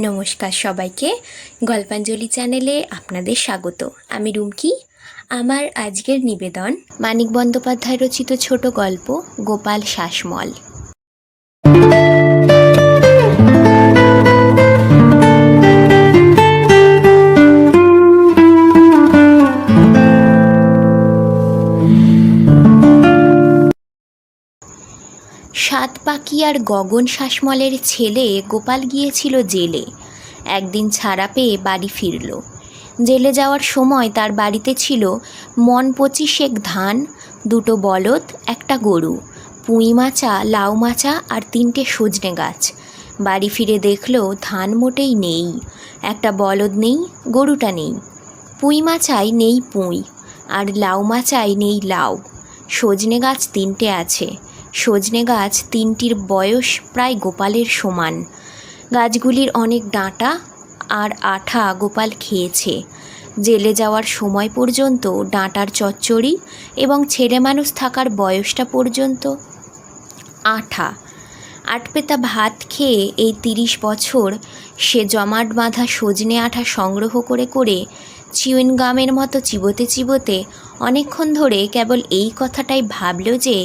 নমস্কার সবাইকে। গল্পাঞ্জলি চ্যানেলে আপনাদের স্বাগত। আমি রুমকি। আমার আজকের নিবেদন মানিক বন্দ্যোপাধ্যায় রচিত ছোট গল্প গোপাল শাসমল সাত পাখি আর গগন শাসমলের ছেলে গোপাল গিয়েছিল জেলে। একদিন ছাড়া পেয়ে বাড়ি ফিরল। জেলে যাওয়ার সময় তার বাড়িতে ছিল মন পঁচিশেক ধান, দুটো বলদ, একটা গরু, পুঁই মাচা, লাউ মাচা আর তিনটে সজনে গাছ। বাড়ি ফিরে দেখল ধান মোটেই নেই, একটা বলদ নেই, গরুটা নেই। পুঁই মাচায় নেই পুঁই আর লাউ মাচায় নেই লাউ। সজনে গাছ তিনটে আছে। সজনে গাছ তিনটির বয়স প্রায় গোপালের সমান। গাছগুলির অনেক ডাঁটা আর আঠা গোপাল খেয়েছে। জেলে যাওয়ার সময় পর্যন্ত ডাঁটার চচ্চড়ি এবং ছেলে মানুষ থাকার বয়সটা পর্যন্ত আঠা। আটপেতা ভাত খেয়ে এই তিরিশ বছর সে জমাট বাঁধা সজনে আঠা সংগ্রহ করে করে চিউইনগামের মতো চিবোতে চিবোতে অনেকক্ষণ ধরে কেবল এই কথাটাই ভাবল যে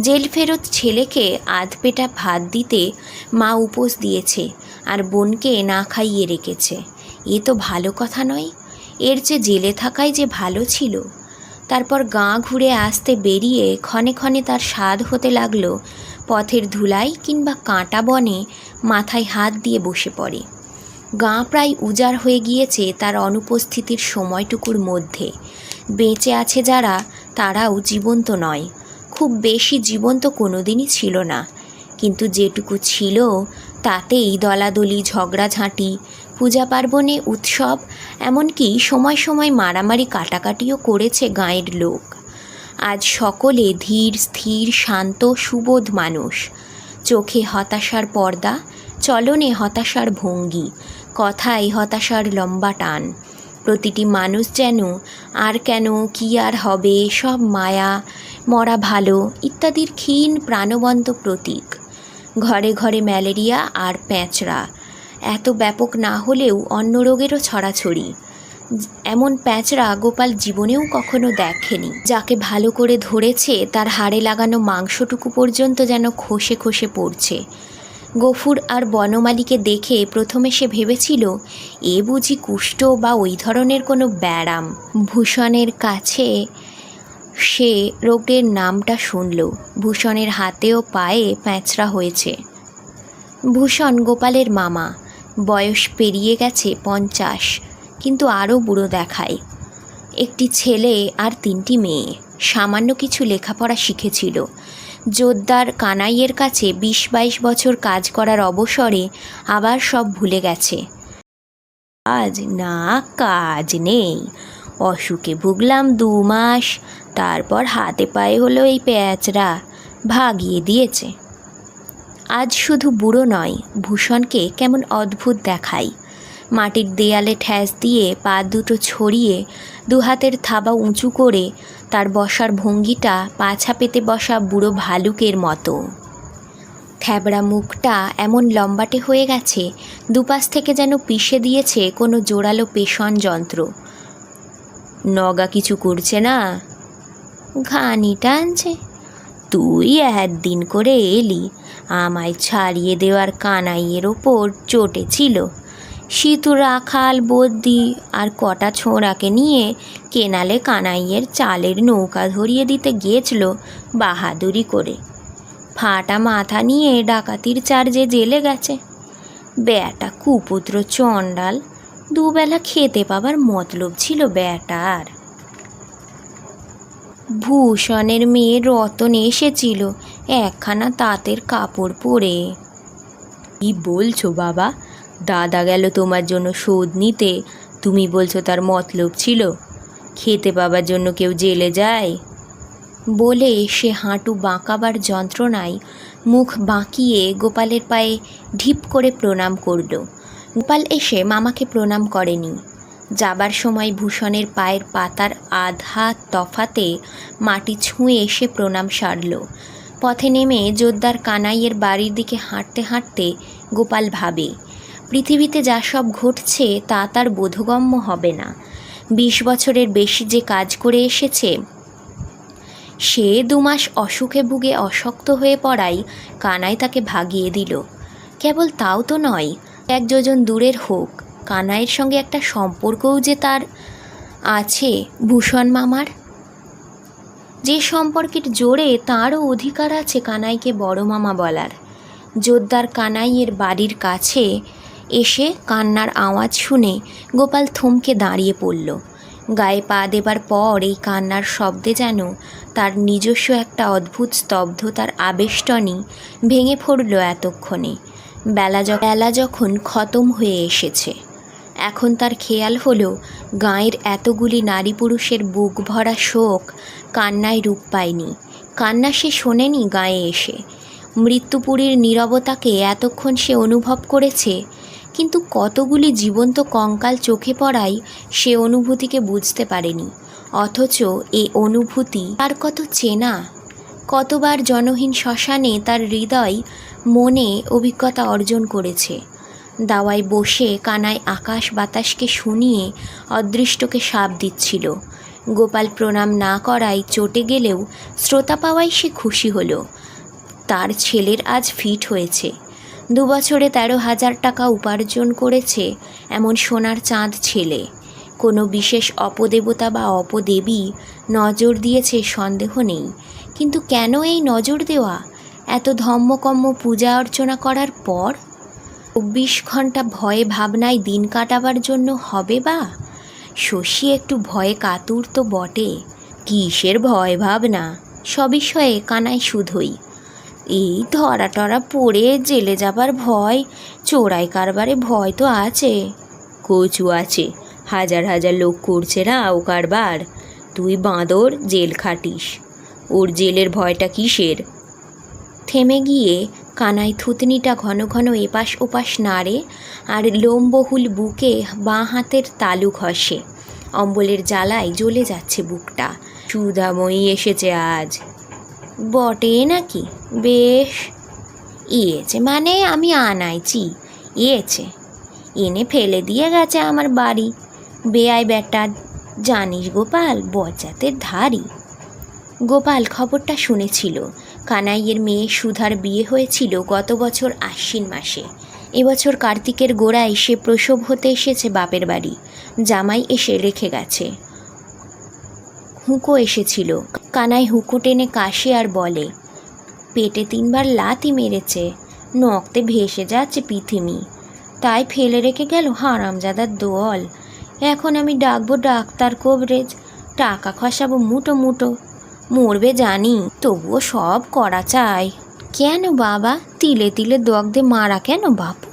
জেল ফেরত ছেলেকে আধপেটা ভাত দিতে মা উপোস দিয়েছে আর বোনকে না খাইয়ে রেখেছে। এ তো ভালো কথা নয়। এর যে জেলে থাকাই যে ভালো ছিল। তারপর গাঁ ঘুরে আসতে বেরিয়ে ক্ষণে ক্ষণে তার স্বাদ হতে লাগল পথের ধুলাই কিংবা কাঁটা বনে মাথায় হাত দিয়ে বসে পড়ে। গাঁ প্রায় উজাড় হয়ে গিয়েছে তার অনুপস্থিতির সময়টুকুর মধ্যে। বেঁচে আছে যারা, তারাও জীবন্ত নয়। খুব বেশি জীবন্ত কোনোদিনই ছিল না। কিন্তু যেটুকু ছিল, তাতেই দলাদলি, ঝগড়াঝাঁটি পূজা পার্বণে উৎসব, এমনকি সময় সময় মারামারি কাটাকাটিও করেছে গাঁয়ের লোক। আজ সকলে ধীর, স্থির, শান্ত, সুবোধ মানুষ। চোখে হতাশার পর্দা, চলনে হতাশার ভঙ্গি, কথায় হতাশার লম্বা টান। প্রতিটি মানুষ যেন আর কেন, কি আর হবে, সব মায়া মরা ভালো ইত্যাদির ক্ষীণ প্রাণবন্ত প্রতীক। ঘরে ঘরে ম্যালেরিয়া আর প্যাঁচড়া। এত ব্যাপক না হলেও অন্য রোগেরও ছড়াছড়ি। এমন প্যাঁচড়া গোপাল জীবনেও কখনো দেখেনি। যাকে ভালো করে ধরেছে, তার হাড়ে লাগানো মাংসটুকু পর্যন্ত যেন খসে খসে পড়ছে। গফুর আর বনমালীকে দেখে প্রথমে সে ভেবেছিল, এ বুঝি কুষ্ঠ বা ওই ধরনের কোনো ব্যারাম ভূষণের কাছে সে রোগের নামটা শুনল। ভূষণের হাতে ও পায়ে প্যাঁচড়া হয়েছে। ভূষণ গোপালের মামা, বয়স পেরিয়ে গেছে পঞ্চাশ, কিন্তু আরও বুড়ো দেখায়। একটি ছেলে আর তিনটি মেয়ে, সামান্য কিছু লেখাপড়া শিখেছিল। জোরদার কানাইয়ের কাছে বিশ বাইশ বছর কাজ করার অবসরে আবার সব ভুলে গেছে। আজ না, কাজ নেই। অসুখে ভুগলাম দু মাস, তারপর হাতে পায়ে হলো এই প্যাঁচড়া, ভাগিয়ে দিয়েছে। আজ শুধু বুড়ো নয়, ভূষণকে কেমন অদ্ভুত দেখাই। মাটির দেয়ালে ঠ্যাস দিয়ে পা দুটো ছড়িয়ে দু হাতের থাবা উঁচু করে তার বসার ভঙ্গিটা পাছা পেতে বসা বুড়ো ভালুকের মতো। থ্যাবড়া মুখটা এমন লম্বাটে হয়ে গেছে, দুপাশ থেকে যেন পিষে দিয়েছে কোনো জোরালো পেষণ যন্ত্র। নগা কিছু করছে না। ঘানি টানছে। তুই একদিন করে এলি, আমায় ছাড়িয়ে দেওয়ার কানাইয়ের ওপর চটেছিল সিতু রাখাল বদ্যি আর কটা ছোঁড়াকে নিয়ে কেনালে কানাইয়ের চালের নৌকা ধরিয়ে দিতে গিয়েছিল বাহাদুরি করে। ফাটা মাথা নিয়ে ডাকাতির চার্জে জেলে গেছে। বেটা কুপুত্র চণ্ডাল দুবেলা খেতে পাবার মতলব ছিল বেটার ভূষণের মেয়ে রতন এসেছিল একখানা তাঁতের কাপড় পরে। কি বলছো বাবা? দাদা গেল তোমার জন্য শোধ নিতে। তুমি বলছো তার মতলব ছিল। খেতে পাবার জন্য কেউ জেলে যায়? বলে সে হাঁটু বাঁকাবার যন্ত্রণায় মুখ বাঁকিয়ে গোপালের পায়ে ঢিপ করে প্রণাম করল। গোপাল এসে মামাকে প্রণাম করেনি। যাবার সময় ভূষণের পায়ের পাতার আধা তফাতে মাটি ছুঁয়ে এসে প্রণাম সারল। পথে নেমে জোরদার কানাইয়ের বাড়ির দিকে হাঁটতে হাঁটতে গোপাল ভাবে, পৃথিবীতে যা সব ঘটছে তা তার বোধগম্য হবে না। বিশ বছরের বেশি যে কাজ করে এসেছে, সে দুমাস অসুখে ভুগে অশক্ত হয়ে পড়ায় কানাই তাকে ভাগিয়ে দিল। কেবল তাও তো নয় এক যোজন দূরের হোক, কানাইয়ের সঙ্গে একটা সম্পর্কও যে তার আছে, ভূষণ মামার? যে সম্পর্কের জোরে তাঁরও অধিকার আছে কানাইকে বড় মামা বলার। জোরদার কানাইয়ের বাড়ির কাছে এসে কান্নার আওয়াজ শুনে গোপাল থমকে দাঁড়িয়ে পড়ল। গায়ে পা দেবার পর এই কান্নার শব্দে যেন তার নিজস্ব একটা অদ্ভুত স্তব্ধতার আবেষ্টনী ভেঙে পড়ল এতক্ষণে। বেলা বেলা যখন খতম হয়ে এসেছে, এখন তার খেয়াল হলো গাঁয়ের এতগুলি নারী পুরুষের বুক ভরা শোক কান্নায় রূপ পায়নি। কান্না সে শোনেনি গায়ে এসে। মৃত্যুপুরীর নীরবতাকে এতক্ষণ সে অনুভব করেছে, কিন্তু কতগুলি জীবন্ত কঙ্কাল চোখে পড়ায় সে অনুভূতিকে বুঝতে পারেনি। অথচ এ অনুভূতি তার কত চেনা? কতবার জনহীন শ্মশানে তার হৃদয়, মনে অভিজ্ঞতা অর্জন করেছে। দাওয়ায় বসে কানায় আকাশ বাতাসকে শুনিয়ে অদৃষ্টকে সাপ দিচ্ছিল। গোপাল প্রণাম না করায় চটে গেলেও শ্রোতা পাওয়ায় সে খুশি হলো। তার ছেলের আজ ফিট হয়েছে। দু বছরে তেরো হাজার টাকা উপার্জন করেছে এমন সোনার চাঁদ ছেলে। কোনো বিশেষ অপদেবতা বা অপদেবী নজর দিয়েছে সন্দেহ নেই। কিন্তু কেন এই নজর দেওয়া? এত ধম্মকম্ম পূজা অর্চনা করার পর? চব্বিশ ঘণ্টা ভয়ে ভাবনায় দিন কাটাবার জন্য হবে বা? শশী একটু ভয়ে কাতুর তো বটে। কিসের ভয় ভাবনা? সবিষয়ে কানায় শুধই এই ধরা টরা পড়ে জেলে যাবার ভয়, চোরাই কারবারে ভয় তো আছে। কচু আছে, হাজার হাজার লোক করছে না ও কারবার। তুই বাঁদর, জেল খাটিস। ওর জেলের ভয়টা কিসের? থেমে গিয়ে কানাই থুতনিটা ঘন ঘন এপাশ ওপাশ নাড়ে আর লোমবহুল বুকে বাঁ হাতের তালু ঘষে। অম্বলের জ্বালায় জ্বলে যাচ্ছে বুকটা। সুধাময়ী এসেছে আজ। বটে নাকি? বেশ। ইয়েছে মানে আমি আনাইছি। ইয়েছে। এনে ফেলে দিয়ে গেছে আমার বাড়ি। বেয়াই বেটা জানিস গোপাল, বজ্জাতের ধারি গোপাল খবরটা শুনেছিল। কানাইয়ের মেয়ে সুধার বিয়ে হয়েছিল গত বছর আশ্বিন মাসে। এবছর কার্তিকের গোড়ায় সে প্রসব হতে এসেছে বাপের বাড়ি। জামাই এসে রেখে গেছে। হুঁকো এসেছিল। কানাই হুঁকো টেনে কাশে আর বলে, পেটে তিনবার লাতি মেরেছে। নক্তে ভেসে যাচ্ছে পৃথিবী তাই ফেলে রেখে গেল হারামজাদার দোয়াল এখন আমি ডাকবো ডাক্তার কবরেজ। টাকা খসাবো মুটো মুটো। মরবে জানি, তবুও সব করা চাই। কেন বাবা? তিলে তিলে দগ্ধে মারা কেন বাপু?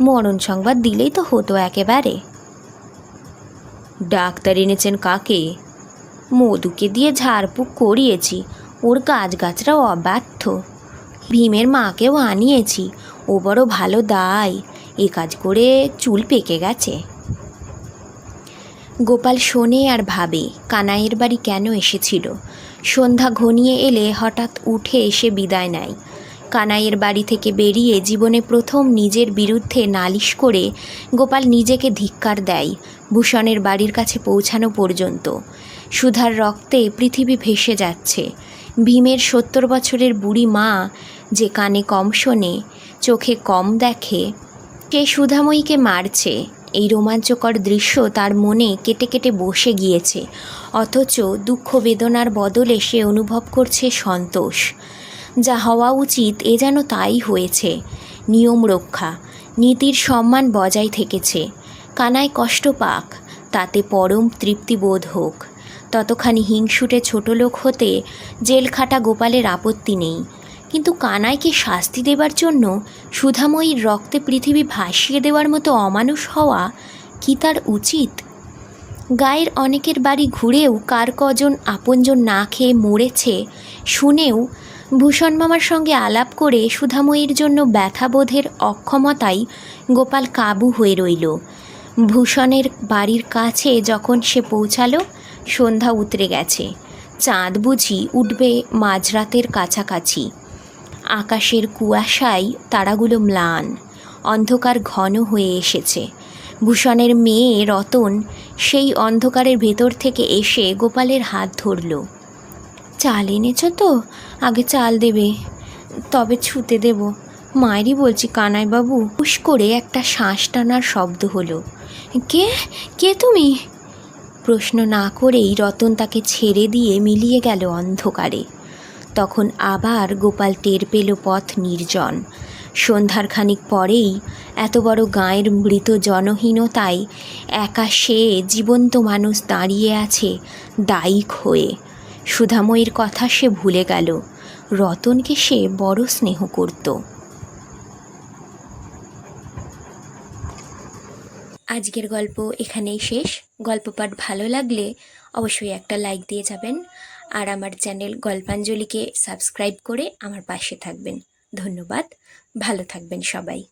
মরণ সংবাদ দিলেই তো হতো একেবারে। ডাক্তার এনেছেন কাকে? মধুকে দিয়ে ঝাড়ফুঁক করিয়েছি, ওর গাছগাছরাও অব্যর্থ ভীমের মাকেও আনিয়েছি, ও বড় ভালো দায় এ কাজ করে চুল পেকে গেছে। গোপাল শোনে আর ভাবে, কানাইয়ের বাড়ি কেন এসেছিল? সন্ধ্যা ঘনিয়ে এলে হঠাৎ উঠে এসে বিদায় নেয়। কানাইয়ের বাড়ি থেকে বেরিয়ে জীবনে প্রথম নিজের বিরুদ্ধে নালিশ করে গোপাল নিজেকে ধিক্কার দেয় ভূষণের বাড়ির কাছে পৌঁছানো পর্যন্ত। সুধার রক্তে পৃথিবী ভেসে যাচ্ছে। ভীমের সত্তর বছরের বুড়ি মা যে কানে কম শোনে, চোখে কম দেখে কে সুধাময়ীকে মারছে। এই রোমাঞ্চকর দৃশ্য তার মনে কেটে কেটে বসে গিয়েছে। অথচ দুঃখ বেদনার বদলে সে অনুভব করছে সন্তোষ। যা হওয়া উচিত এ যেন তাই হয়েছে। নিয়ম রক্ষা, নীতির সম্মান বজায় থেকেছে। কানায় কষ্ট পাক, তাতে পরম তৃপ্তিবোধ হোক। ততখানি হিংসুটে ছোট লোক হতে জেল খাটা গোপালের আপত্তি নেই। কিন্তু কানাইকে শাস্তি দেবার জন্য সুধাময়ীর রক্তে পৃথিবী ভাসিয়ে দেওয়ার মতো অমানুষ হওয়া কি তার উচিত? গায়ের অনেকের বাড়ি ঘুরেও কার কজন আপনজন না খেয়ে মরেছে শুনেও ভূষণ মামার সঙ্গে আলাপ করে সুধাময়ীর জন্য ব্যথাবোধের অক্ষমতায় গোপাল কাবু হয়ে রইল। ভূষণের বাড়ির কাছে যখন সে পৌঁছালো, সন্ধ্যা উতরে গেছে। চাঁদ বুঝি উঠবে মাঝরাতের কাছাকাছি। আকাশের কুয়াশায় তারাগুলো ম্লান, অন্ধকার ঘন হয়ে এসেছে। ভূষণের মেয়ে রতন সেই অন্ধকারের ভেতর থেকে এসে গোপালের হাত ধরল। চাল এনেছ তো? আগে চাল দেবে, তবে ছুতে দেব। মায়েরই বলছি কানাইবাবু। হুশ করে একটা শ্বাস টানার শব্দ হলো। কে? কে তুমি? প্রশ্ন না করেই রতন তাকে ছেড়ে দিয়ে মিলিয়ে গেল অন্ধকারে। তখন আবার গোপাল টের পেল পথ নির্জন। সন্ধ্যার খানিক পরেই এত বড় গাঁয়ের মৃত জনহীনতায় একা সে জীবন্ত মানুষ দাঁড়িয়ে আছে দায়িক হয়ে। সুধাময়ীর কথা সে ভুলে গেল, রতনকে সে বড় স্নেহ করত। আজকের গল্প এখানেই শেষ। গল্প পাঠ ভালো লাগলে অবশ্যই একটা লাইক দিয়ে যাবেন। আর আমার চ্যানেল গল্পাঞ্জলিকে সাবস্ক্রাইব করে আমার পাশে থাকবেন। ধন্যবাদ। ভালো থাকবেন সবাই।